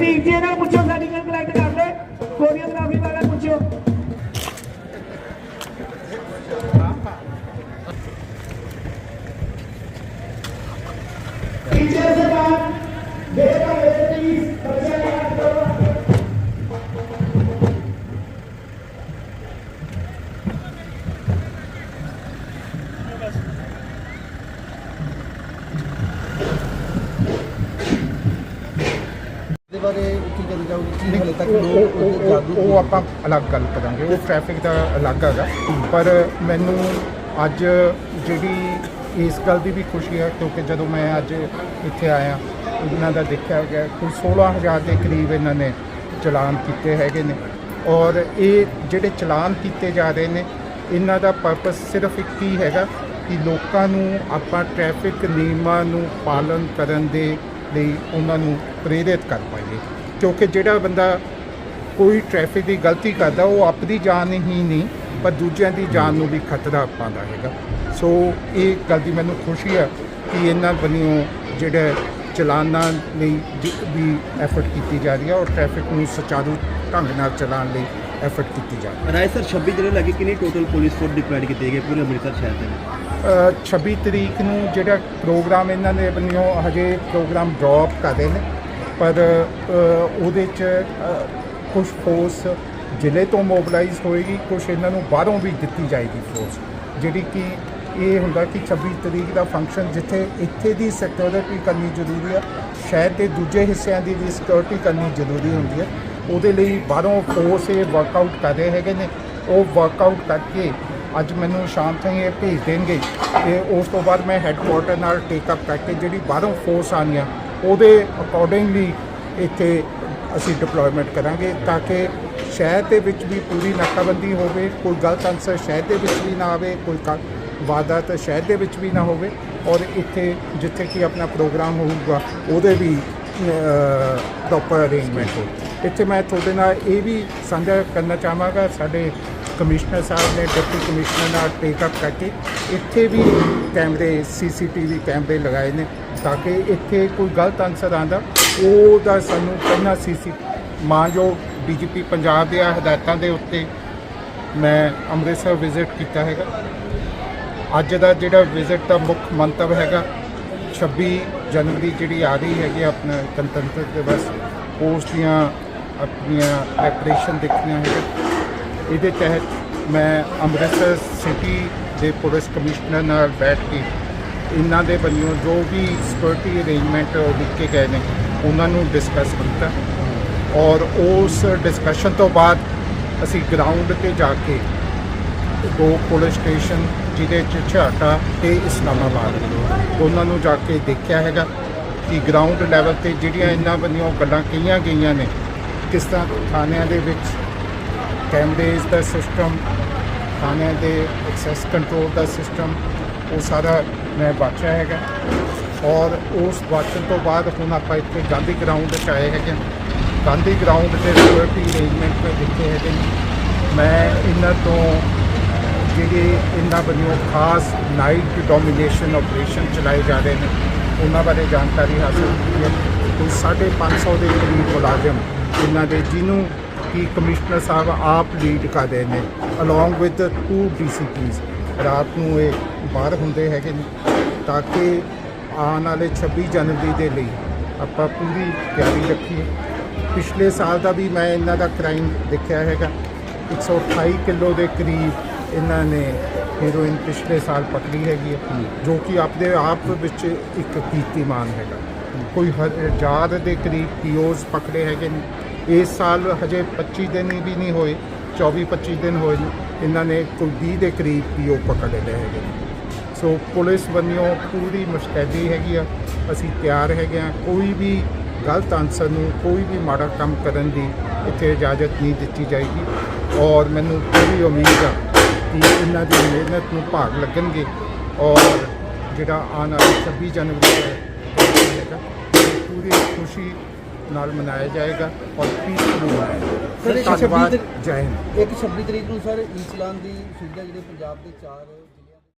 ਰਣਦੀਪ ਜੀ ਇਹਨਾਂ ਨੂੰ ਪੁੱਛੋ ਸਰਟੀਫਿਕੇਟ ਕਲੈਕਟ ਕਰ ਲੈ। ਕੋਰੀਓਗ੍ਰਾਫੀ ਵਾਲਾ ਪੁੱਛੋ ਟੀਚਰ ਸਰਕਾਰ ਬੇਟਾ ਮੇਰੇ ਬਾਰੇ ਕੀ ਕਰੀ ਜਾਊਗੀ ਕੀ ਹਲੇ ਤੱਕ ਉਹ- ਲੋਕ ਉਹ- ਉਹਦੇ ਉਹ- ਜਾਗਰੂਕ ਉਹ ਆਪਾਂ ਅਲੱਗ ਗੱਲ ਕਰਾਂਗੇ। ਉਹ ਟ੍ਰੈਫਿਕ ਦਾ ਅਲੱਗ ਹੈਗਾ। ਪਰ ਮੈਨੂੰ ਅੱਜ ਜਿਹੜੀ ਇਸ ਗੱਲ ਦੀ ਵੀ ਖੁਸ਼ੀ ਹੈ ਕਿਉਂਕਿ ਜਦੋਂ ਮੈਂ ਅੱਜ ਇੱਥੇ ਆਇਆ ਇਹਨਾਂ ਦਾ ਦੇਖਿਆ ਗਿਆ ਕੋਈ 16000 ਦੇ ਕਰੀਬ ਇਹਨਾਂ ਨੇ ਚਲਾਨ ਕੀਤੇ ਹੈਗੇ ਨੇ। ਔਰ ਇਹ ਜਿਹੜੇ ਚਲਾਨ ਕੀਤੇ ਜਾ ਰਹੇ ਨੇ ਇਹਨਾਂ ਦਾ ਪਰਪਸ ਸਿਰਫ ਇੱਕ ਹੀ ਹੈਗਾ ਕਿ ਲੋਕਾਂ ਨੂੰ ਆਪਾਂ ਟ੍ਰੈਫਿਕ ਨਿਯਮਾਂ ਨੂੰ ਪਾਲਨ ਕਰਨ ਦੇ ਲਈ ਉਹਨਾਂ ਨੂੰ ਪ੍ਰੇਰਿਤ ਕਰ ਪਾਈਏ। ਕਿਉਂਕਿ ਜਿਹੜਾ ਬੰਦਾ ਕੋਈ ਟ੍ਰੈਫਿਕ ਦੀ ਗਲਤੀ ਕਰਦਾ, ਉਹ ਆਪਣੀ ਜਾਨ ਹੀ ਨਹੀਂ, ਪਰ ਦੂਜਿਆਂ ਦੀ ਜਾਨ ਨੂੰ ਵੀ ਖਤਰਾ ਪਾਉਂਦਾ ਹੈਗਾ। ਸੋ ਇਹ ਗੱਲ ਦੀ ਮੈਨੂੰ ਖੁਸ਼ੀ ਹੈ ਕਿ ਇਹਨਾਂ ਬਣੀਓ ਜਿਹੜਾ ਚਲਾਨਾਂ ਲਈ ਜ- ਵੀ ਐਫਰਟ ਕੀਤੀ ਜਾ ਰਹੀ ਹੈ ਔਰ ਟ੍ਰੈਫਿਕ ਨੂੰ ਸੁਚਾਰੂ ਢੰਗ ਨਾਲ ਚਲਾਉਣ ਲਈ ਐਫਰਟ ਕੀਤੀ ਜਾ ਰਹੀ ਹੈ। ਰਾਏ ਸਰ 26 ਦਿਨ ਲੱਗੇ ਕਿੰਨੀ ਟੋਟਲ ਪੁਲਿਸ ਫੋਰਸ ਡਿਪਲੋਇਡ ਕੀਤੀ ਗਈ ਪੂਰੇ ਅੰਮ੍ਰਿਤਸਰ ਸ਼ਹਿਰ ਦੇ ਵਿੱਚ? 26 ਤਰੀਕ ਨੂੰ ਜਿਹੜਾ ਪ੍ਰੋਗਰਾਮ ਇਹਨਾਂ ਨੇ ਬਣਿਓ ਹਜੇ ਪ੍ਰੋਗਰਾਮ ਡ੍ਰੌਪ ਕਰਦੇ ਨੇ, ਪਰ ਉਹਦੇ ਚ ਕੁਝ ਫੋਰਸ ਜ਼ਿਲ੍ਹੇ ਤੋਂ ਮੋਬਿਲਾਈਜ਼ ਹੋਏਗੀ ਕੁਝ ਇਹਨਾਂ ਨੂੰ ਬਾਹਰੋਂ ਵੀ ਦਿੱਤੀ ਜਾਏਗੀ ਫੋਰਸ ਜਿਹੜੀ ਕਿ ਇਹ ਹੁੰਦਾ ਕਿ 26 ਤਰੀਕ ਦਾ ਫੰਕਸ਼ਨ ਜਿੱਥੇ ਇੱਥੇ ਦੀ ਸਿਕਿਉਰਿਟੀ ਕਰਨੀ ਜ਼ਰੂਰੀ ਆ, ਸ਼ਹਿਰ ਦੇ ਦੂਜੇ ਹਿੱਸਿਆਂ ਦੀ ਵੀ ਸਿਕਿਉਰਿਟੀ ਕਰਨੀ ਜ਼ਰੂਰੀ ਹੁੰਦੀ ਹੈ ਉਹਦੇ ਲਈ ਬਾਹਰੋਂ ਫੋਰਸ ਇਹ ਵਰਕਆਊਟ ਕਰ ਰਹੇ ਹੈਗੇ ਨੇ, ਉਹ ਵਰਕਆਊਟ ਕਰਕੇ ਅੱਜ ਮੈਨੂੰ ਸ਼ਾਮ ਤਾਈਂ ਇਹ ਭੇਜ ਦੇਣਗੇ ਤੇ ਉਸ ਤੋਂ ਬਾਅਦ ਮੈਂ ਹੈੱਡਕੁਆਰਟਰ ਨਾਲ ਟੇਕ ਅਪ ਕਰਕੇ ਜਿਹੜੀ ਬਾਹਰੋਂ ਫੋਰਸ ਆਉਣੀਆਂ, ਉਹਦੇ ਅਕੋਰਡਿੰਗਲੀ ਇੱਥੇ ਅਸੀਂ ਡਿਪਲੋਇਮੈਂਟ ਕਰਾਂਗੇ ਤਾਂ ਕਿ ਸ਼ਹਿਰ ਦੇ ਵਿੱਚ ਵੀ ਪੂਰੀ ਨਾਕਾਬੰਦੀ ਹੋਵੇ, ਕੋਈ ਗਲਤ ਅਨਸਰ ਸ਼ਹਿਰ ਦੇ ਵਿੱਚ ਵੀ ਨਾ ਆਵੇ, ਕੋਈ ਕ- ਵਾਰਦਾਤ ਸ਼ਹਿਰ ਦੇ ਵਿੱਚ ਵੀ ਨਾ ਹੋਵੇ ਔਰ ਇੱਥੇ ਜਿੱਥੇ ਕਿ ਆਪਣਾ ਪ੍ਰੋਗਰਾਮ ਹੋਊਗਾ, ਉਹਦੇ ਵੀ ਪ੍ਰੋਪਰ ਅਰੇਂਜਮੈਂਟ ਹੋਵੇ ਇੱਥੇ ਮੈਂ ਤੁਹਾਡੇ ਨਾਲ ਇਹ ਵੀ ਸਾਂਝਾ ਕਰਨਾ ਚਾਹਾਂਗਾ, ਸਾਡੇ ਕਮਿਸ਼ਨਰ ਸਾਹਿਬ ਨੇ, ਡਿਪਟੀ ਕਮਿਸ਼ਨਰ ਨਾਲ ਟੇਕ ਅਪ ਕਰਕੇ ਇੱਥੇ ਵੀ ਕੈਮਰੇ ਸੀਸੀਟੀਵੀ ਕੈਮਰੇ ਲਗਾਏ ਨੇ ਤਾਂ ਕਿ ਇੱਥੇ ਕੋਈ ਗਲਤ ਅਨਸਰ ਆਂਦਾ ਉਹਦਾ ਸਾਨੂੰ ਪਹਿਲਾਂ ਸੀਸੀ ਮਾਂ ਜੋ ਡੀਜੀਪੀ ਪੰਜਾਬ ਦੇ ਹਦਾਇਤਾਂ ਦੇ ਉੱਤੇ ਮੈਂ ਅੰਮ੍ਰਿਤਸਰ ਵਿਜ਼ਿਟ ਕੀਤਾ ਹੈਗਾ। ਅੱਜ ਦਾ ਜਿਹੜਾ ਵਿਜ਼ਿਟ ਦਾ ਮੁੱਖ ਮੰਤਵ ਹੈਗਾ 26 ਜਨਵਰੀ ਜਿਹੜੀ ਆ ਰਹੀ ਹੈਗੀ ਆਪਣਾ ਗਣਤੰਤਰ ਦਿਵਸ, ਉਸ ਦੀਆਂ ਆਪਣੀਆਂ ਪ੍ਰੈਪਰੇਸ਼ਨ ਦੇਖਣੀਆਂ ਹੈਗਾ ਇਹਦੇ ਤਹਿਤ ਮੈਂ ਅੰਮ੍ਰਿਤਸਰ ਸਿਟੀ ਦੇ ਪੁਲਿਸ ਕਮਿਸ਼ਨਰ ਨਾਲ ਬੈਠ ਕੇ ਇਹਨਾਂ ਦੇ ਬੰਨਿਓ ਜੋ ਵੀ ਸਿਕਿਉਰਿਟੀ ਅਰੇਂਜਮੈਂਟ ਲਿਖ ਗਏ ਨੇ, ਉਹਨਾਂ ਨੂੰ ਡਿਸਕਸ ਕੀਤਾ। ਔਰ ਉਸ ਡਿਸਕਸ਼ਨ ਤੋਂ ਬਾਅਦ ਅਸੀਂ ਗਰਾਊਂਡ ਤੇ ਜਾ ਕੇ ਦੋ ਪੁਲਿਸ ਸਟੇਸ਼ਨ ਜਿਹਦੇ ਚ ਛਾਟਾ ਤੇ ਇਸਲਾਮਾਬਾਦ ਉਹਨਾਂ ਨੂੰ ਜਾ ਕੇ ਦੇਖਿਆ ਹੈਗਾ ਕਿ ਗਰਾਊਂਡ ਲੈਵਲ ਤੇ ਜਿਹੜੀਆਂ ਇਹਨਾਂ ਬੰਦੀਆਂ ਗੱਲਾਂ ਕਹੀਆਂ ਗਈਆਂ ਨੇ ਕਿਸ ਤਰ੍ਹਾਂ ਥਾਣਿਆਂ ਦੇ ਵਿੱਚ ਕੈਮਰੇਜ਼ ਦਾ ਸਿਸਟਮ, ਥਾਣਿਆਂ ਦੇ ਐਕਸੈਸ ਕੰਟਰੋਲ ਦਾ ਸਿਸਟਮ, ਉਹ ਸਾਰਾ ਮੈਂ ਵਾਚਿਆ ਹੈਗਾ। ਔਰ ਉਸ ਵਾਚਣ ਤੋਂ ਬਾਅਦ ਹੁਣ ਆਪਾਂ ਇੱਥੇ ਗਾਂਧੀ ਗਰਾਊਂਡ 'ਚ ਆਏ ਹੈਗੇ ਹਾਂ। ਗਾਂਧੀ ਗਰਾਊਂਡ ਤੇ ਸਿਕਿਉਰਿਟੀ ਅਰੇਂਜਮੈਂਟ ਮੈਂ ਦੇਖੇ ਹੈਗੇ ਨੇ। ਮੈਂ ਇਹਨਾਂ ਤੋਂ ਜਿਹੜੇ ਇਹਨਾਂ ਵੱਲੋਂ ਖਾਸ ਨਾਈਟ ਡੋਮੀਨੇਸ਼ਨ ਆਪਰੇਸ਼ਨ ਚਲਾਏ ਜਾ ਰਹੇ ਨੇ, ਉਹਨਾਂ ਬਾਰੇ ਜਾਣਕਾਰੀ ਹਾਸਲ ਕੀਤੀ ਹੈ। ਕੋਈ 550 ਦੇ ਕਰੀਬ ਮੁਲਾਜ਼ਮ ਇਹਨਾਂ ਦੇ, ਜਿਹਨੂੰ ਕਿ ਕਮਿਸ਼ਨਰ ਸਾਹਿਬ ਆਪ ਲੀਡ ਕਰ ਰਹੇ ਨੇ ਅਲੋਂਗ ਵਿਦ ਟੂ ਡੀਸੀਪੀਸ ਰਾਤ ਨੂੰ ਇਹ ਬਾਹਰ ਹੁੰਦੇ ਹੈਗੇ ਨੇ, ਤਾਂ ਕਿ ਆਉਣ ਵਾਲੇ 26 ਜਨਵਰੀ ਦੇ ਲਈ ਆਪਾਂ ਪੂਰੀ ਤਿਆਰੀ ਰੱਖੀਏ। ਪਿਛਲੇ ਸਾਲ ਦਾ ਵੀ ਮੈਂ ਇਹਨਾਂ ਦਾ ਕ੍ਰਾਈਮ ਦੇਖਿਆ ਹੈਗਾ। 128 ਕਿਲੋ ਦੇ ਕਰੀਬ ਇਹਨਾਂ ਨੇ ਹੀਰੋਇਨ ਪਿਛਲੇ ਸਾਲ ਪਕੜੀ ਹੈਗੀ ਹੈ, ਜੋ ਕਿ ਆਪਦੇ ਆਪ ਵਿੱਚ ਇੱਕ ਕੀਰਤੀਮਾਨ ਹੈਗਾ। ਕੋਈ ਹ- ਹਜ਼ਾਰ ਦੇ ਕਰੀਬ ਪੀਓਜ਼ ਪਕੜੇ ਹੈਗੇ ਨੇ। ਇਸ ਸਾਲ ਹਜੇ 25 ਦਿਨ ਵੀ ਨਹੀਂ ਹੋਏ 24 25 ਦਿਨ ਹੋਏ ਨੇ। ਇਹਨਾਂ ਨੇ ਕੋਈ 20 ਦੇ ਕਰੀਬ ਪੀਓ ਪਕੜ ਲਏ ਹੈਗੇ। ਸੋ ਪੁਲਿਸ ਵੱਲੋਂ ਪੂਰੀ ਮੁਸ਼ਤੈਦੀ ਹੈਗੀ ਆ, ਅਸੀਂ ਤਿਆਰ ਹੈਗੇ ਆ। ਕੋਈ ਵੀ ਗਲਤ ਅਨਸਰ ਨੂੰ, ਕੋਈ ਵੀ ਮਾੜਾ ਕੰਮ ਕਰਨ ਦੀ ਇੱਥੇ ਇਜਾਜ਼ਤ ਨਹੀਂ ਦਿੱਤੀ ਜਾਏਗੀ। ਔਰ ਮੈਨੂੰ ਪੂਰੀ ਉਮੀਦ ਆ ਕਿ ਇਹਨਾਂ ਦੀ ਮਿਹਨਤ ਨੂੰ ਭਾਗ ਲੱਗਣਗੇ। ਔਰ ਜਿਹੜਾ ਆਉਣ ਵਾਲਾ 26 ਜਨਵਰੀ ਦਾ ਹੈਗਾ ਪੂਰੀ ਖੁਸ਼ੀ ਨਾਲ ਮਨਾਇਆ ਜਾਏਗਾ ਔਰ ਪੀਸਫੁਲ ਧੰਨਵਾਦ 26 ਜੈ ਹਿੰਦ। ਇੱਕ 26 ਤਰੀਕ ਨੂੰ ਸਰ ਈਸਲਾਮ ਦੀ ਸੁਵਿਧਾ ਜਿਹੜੇ ਪੰਜਾਬ ਦੇ ਚਾਰ